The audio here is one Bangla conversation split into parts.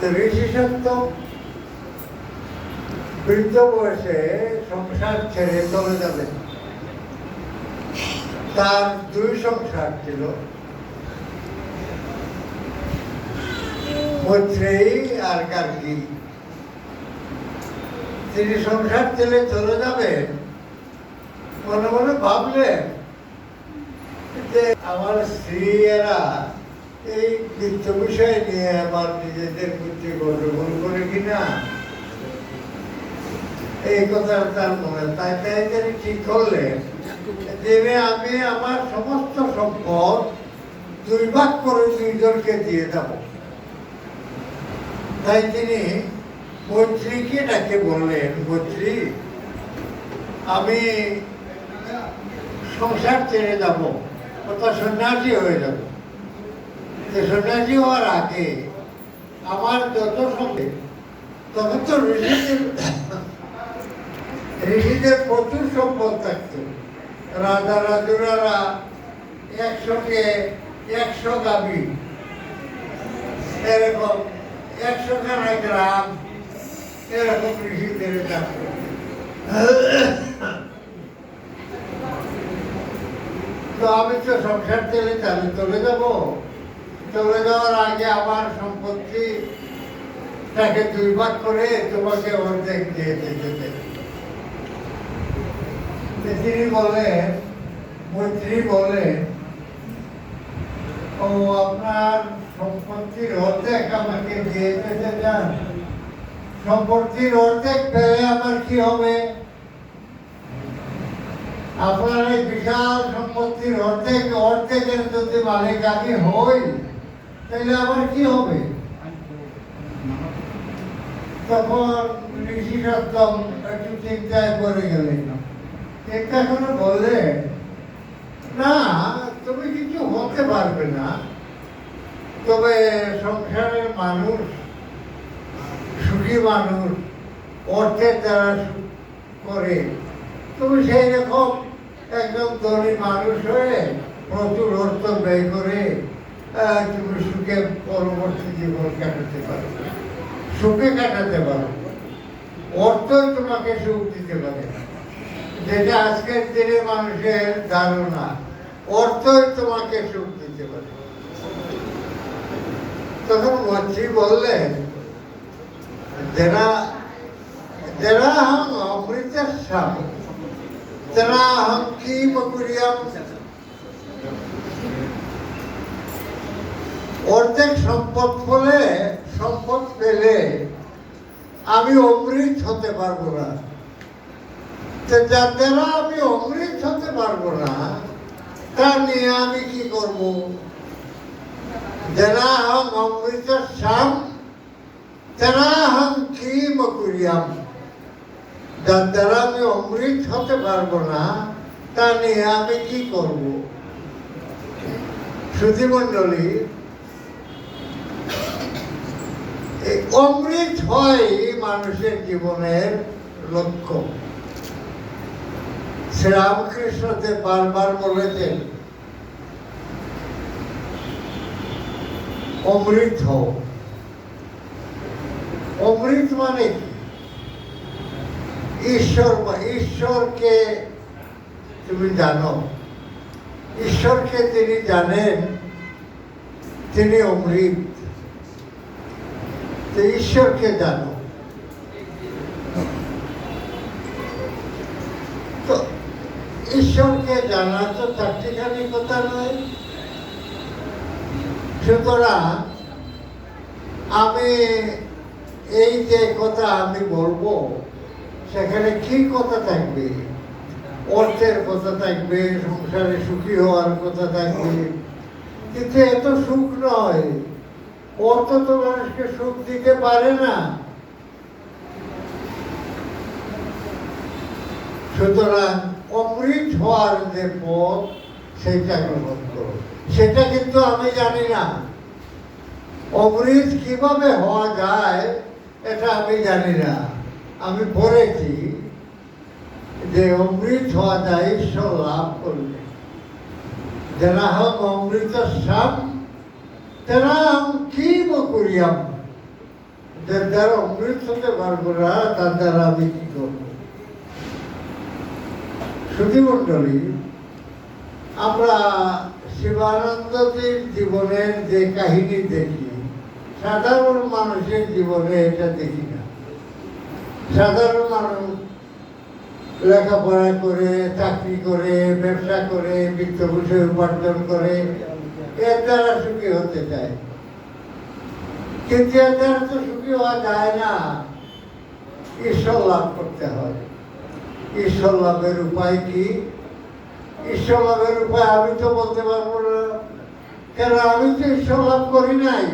তো বৃদ্ধ বয়সে সংসার ছেড়ে চলে যাবেন তার দুই সংসার ছিল মৈত্রেয়ী আর গার্গী তিনি সংসার ছেড়ে চলে যাবেন মনে মনে ভাবলেন যে আমার স্ত্রীরা এই নিত্য বিষয় নিয়ে আমার নিজেদের বুদ্ধি গন্ডগোল করে কিনা এই কথা তার মনে তাই তাই তিনি ঠিক করলেন যে আমি আমার সমস্ত সম্পদ দুই ভাগ করে দুইজনকে দিয়ে দেব। তাই তিনি মৈত্রীকে ডাকে বললেন, মৈত্রী, আমি সংসার ছেড়ে যাব, অর্থাৎ সন্ন্যাসী হয়ে যাব। সন্ন্যাসী হওয়ার আগে আমার যত সঙ্গে তখন তো ঋষিদের ঋষিদের প্রচুর সম্পদ থাকতো রাজা রাজুরারা একশোকে একশো গাবি এরকম একশো খানা গ্রাম, এরকম ঋষিদের থাকতো তো আমি তো সংসার ছেড়ে আমি চলে যাব। চলে যাওয়ার আগে আমার সম্পত্তি তাকে দুই ভাগ করে তোমাকে অর্ধেক দিয়ে দিতে। তিনি বলেন মৈত্রী বলেন ও, আপনার সম্পত্তির অর্ধেক আমাকে দিয়ে দিতে চান সম্পত্তির অর্ধেক পেলে আমার কি হবে আপনার এই বিশাল সম্পত্তির অর্ধেক, অর্ধেকের যদি মালিক আমি হই তাহলে আমার কি হবে? তখন ঋষি সপ্তম একটু চিন্তায় পড়ে গেলেন। চিন্তা করে বললে, না, তুমি কিছু হতে পারবে না। তবে সংসারের মানুষ, সুখী মানুষ অর্থের দ্বারা করে। তুমি সেই রকম একদম ধনী মানুষ হয়ে প্রচুর অর্থ ব্যয় করে তুমি সুখে পরবর্তী জীবন কাটাতে পারো। সুখে কাটাতে পারো। অর্থই তোমাকে সুখ দিতে পারে যেটা আজকের দিনে মানুষের ধারণা, অর্থই তোমাকে সুখ দিতে পারে। তখন মন্ত্রী বললেন যারা যারা হাম অমৃতের সাপ যারা হাম কি মকুরিয়া অর্ধেক সম্পদ বলে সম্পদ পেলে আমি অমৃত হতে পারব না। যার যাদেরা আমি অমৃত হতে পারব না তা নিয়ে আমি কি করব? যারা হম অমৃতের শাম তারা হম কি মকুরিয়াম যার দ্বারা আমি অমৃত হতে পারব না তা নিয়ে আমি কি করব? শ্রুতিমণ্ডলী অমৃত হয় মানুষের জীবনের লক্ষ্য। শ্রীরামকৃষ্ণতে বারবার বলেছেন, অমৃত হও। অমৃত মানে ঈশ্বর ঈশ্বরকে তুমি জানো। ঈশ্বরকে তিনি জানেন, তিনি অমৃত। তো ঈশ্বরকে জানো। তো ঈশ্বরকে জানা তো চারটিখানি কথা নয়। সুতরাং আমি এই যে কথা আমি বলব, সেখানে কি কথা থাকবে? অর্থের কথা থাকবে, সংসারে সুখী হওয়ার কথা থাকবে। কিন্তু এত সুখ নয়। অর্থ তো মানুষকে সুখ দিতে পারে না। সুতরাং অমৃত হওয়ার যে পথ সেটা গ্রহণ করো। সেটা কিন্তু আমি জানি না। অমৃত কীভাবে হওয়া যায়, এটা আমি জানি না। আমি পড়েছি যে অমৃত হওয়া যায় ঈশ্বর লাভ করলে। যারা হোক অমৃত সাম তারা কি করিয়াম যে দ্বারা অমৃত হতে পারব না, তার দ্বারা আমি কি করব? শ্রুতিমণ্ডলী আমরা শিবানন্দজির জীবনের যে কাহিনী দেখি, সাধারণ মানুষের জীবনে এটা দেখি না। সাধারণ মানুষ লেখাপড়া করে, চাকরি করে, ব্যবসা করে বিত্তভূষণ উপার্জন করে এর দ্বারা সুখী হতে চায় কিন্তু এর দ্বারা তো সুখী হওয়া যায় না ঈশ্বর লাভ করতে হয় ঈশ্বর লাভের উপায় কি ঈশ্বর লাভের উপায় আমি তো বলতে পারব না কেন আমি তো ঈশ্বর লাভ করি নাই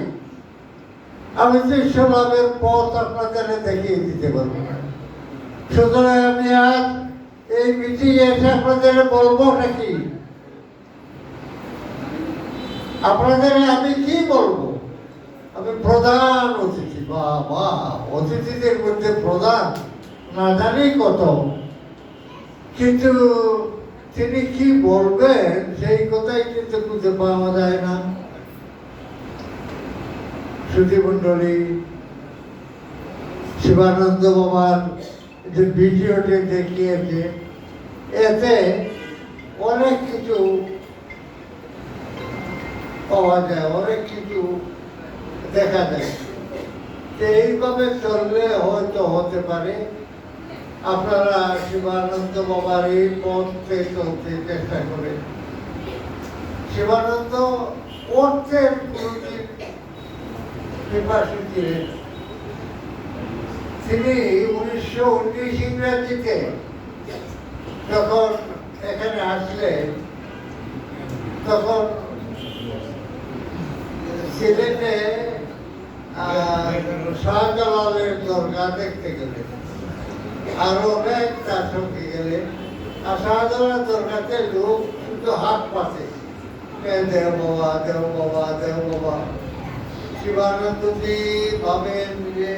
আমি তো ঈশ্বর লাভের পথ আপনাদের দেখিয়ে দিতে পারব না সুতরাং আমি আজ এই মিটিং এসে আপনাদের বলব নাকি? আপনাদের আমি কি বলব? আমি প্রধান অতিথি, বা বা, অতিথিদের মধ্যে প্রধান, না জানি কত। কিন্তু তিনি কি বলবেন, সেই কথাই কিন্তু খুঁজে পাওয়া যায় না। শ্রুতিমণ্ডলী শিবানন্দ বাবার যে ভিডিওটি দেখিয়েছে, এতে অনেক কিছু পাওয়া যায়, অনেক কিছু দেখা যায়। এইভাবে চললে হয়তো হতে পারে। আপনারা শিবানন্দ বাবার এই পথে চলতে চেষ্টা করে শিবানন্দ অর্থের গুরুজির তিনি উনিশশো উনিশ ইংরাজিতে যখন এখানে আসলেন, তখন সিলেটে শাহজালালের দরগা দেখতে গেলে। আর অনেক তার সঙ্গে গেলেন আর শাহজালালের দরগাতে লোক শুধু হাত পাতে। দেও বাবা দেও বাবা দেহ বাবা। শিবানন্দজি ভাবেন যে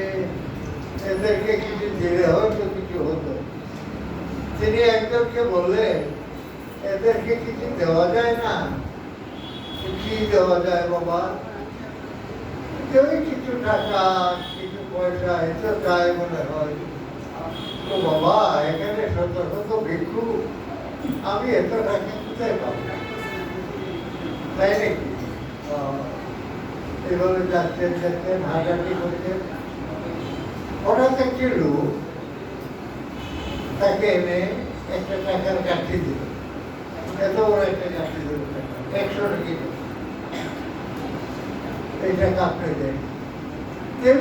এদেরকে কিছু দিলে হয়তো কিছু হতো। তিনি একজনকে বললেন এদেরকে কিছু দেওয়া যায় না। কি দেওয়া যায় বাবা? ওই কিছু টাকা, কিছু পয়সা এসব চাই মনে হয়। তো বাবা, এখানে শত শত ভিক্ষু। আমি এত টাকা কোথায় পাবো? তাই নাকি? এভাবে যাচ্ছেন যাচ্ছেন হাঁটাহাঁটি করছেন হঠাৎ একটি লোক তাকে এনে একটা টাকার কাঠি দিল এত বড় একটা কাঠি দিল একশো টাকা দিল। টাকা আপনি দেন এই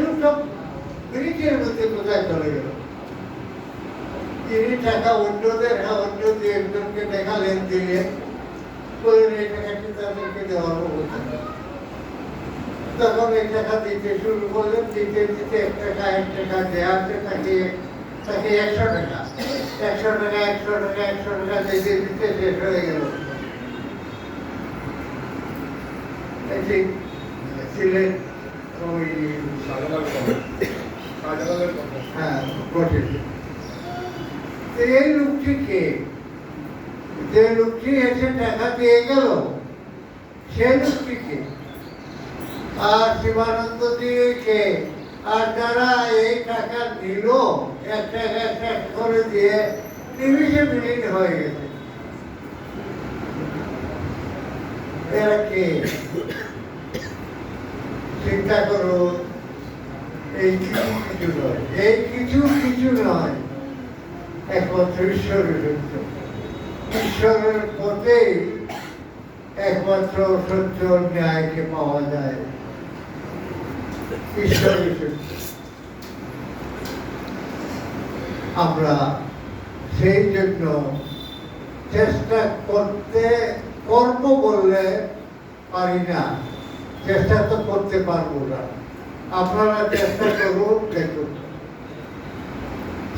ব্রিটের মধ্যে কোথায় চলে গেল? তিনি টাকা অন্যদের অন্য একজনকে দেখালেন তাকে একশো টাকা। একশো টাকা একশো টাকা একশো টাকা, দিতে দিতে শেষ ছিলেন ওই হ্যাঁ তো এই লোকটিকে যে লোকটি এসে টাকা দিয়ে গেল সেই লোকটিকে আর শিবানন্দ দিয়েকে আর যারা এই টাকা নিল এক টাকা শেষ করে দিয়ে নিমিশে বিলীন হয়ে গেছে। এরা কে? চিন্তা করো, এই কিছু কিছু নয়, এই কিছু কিছু নয়, একমাত্র ঈশ্বরের সত্য। ঈশ্বরের পথেই একমাত্র সত্য ন্যায়কে পাওয়া যায়। ঈশ্বরের সত্য। আমরা সেই জন্য চেষ্টা করতে, কর্ম বললে পারি না। চেষ্টা তো করতে পারব না। আপনারা চেষ্টা করুন, দেখুন।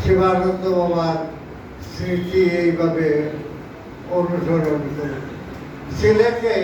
শিবানন্দ বাবার স্মৃতি এইভাবে অনুসরণ করুন। সিলেটে